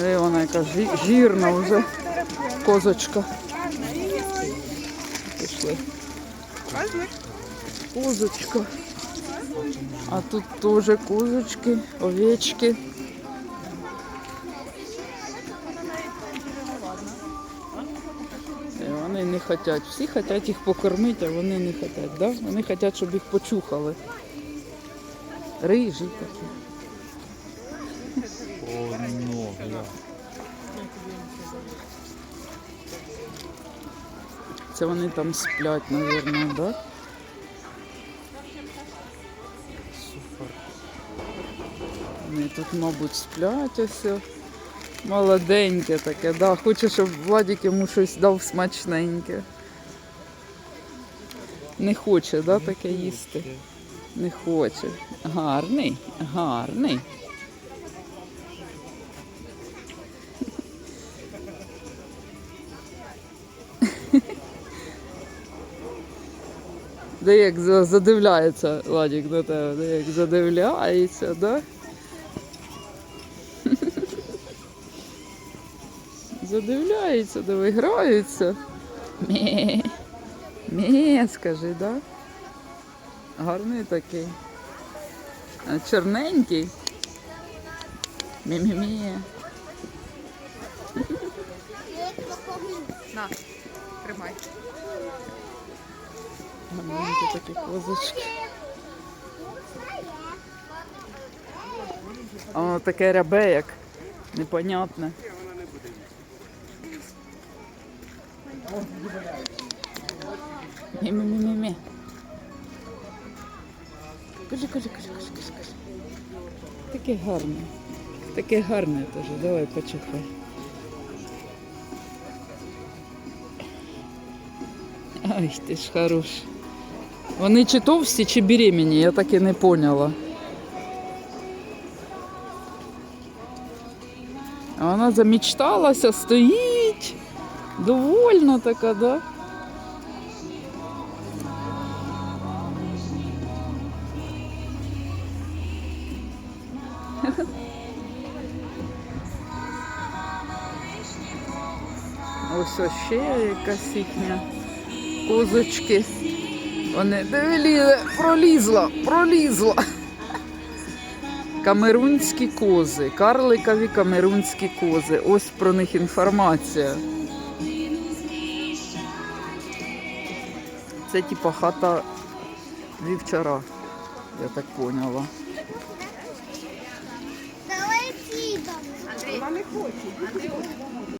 Е, вона яка жирна вже. Козочка. Пішли. Козочка. А тут теж козочки, овечки. Е, Вони не хочуть. Всі хочуть їх покормити, а вони не хочуть. Да? Вони хочуть, щоб їх почухали. Рижі такі. Це вони там сплять, мабуть, да? Супер. Вони тут, мабуть, сплять ось. Молоденьке таке, да. Хоче, щоб Владик йому щось дав смачненьке. Не хоче, да, таке їсти? Не хоче. Гарний, гарний. Де як задивляється Владик на тебе, де як задивляється, да? Задивляється, де граються. Мє. Мє, скажи, да? Гарний такий. А чорненький. Мі-мі-мі. На, тримай. Гарненькі такі козочки. А воно таке рябе, як непонятне. Мі-мі-мі-мі-мі. Кажи, кажи, кажи, кажи, кажи, кажи. Таке гарне. Таке гарне теж. Давай почухай. Ай, ти ж хорош. Вони чи товсті, чи беременні, я так і не поняла. А вона замічталася, стоїть. Довольна така, да? Ось ось ще якась їхня козочки. Вони дивили, пролізла, пролізла. Камерунські кози, карликові камерунські кози. Ось про них інформація. Це типа хата вівчара, я так поняла. Давай підемо.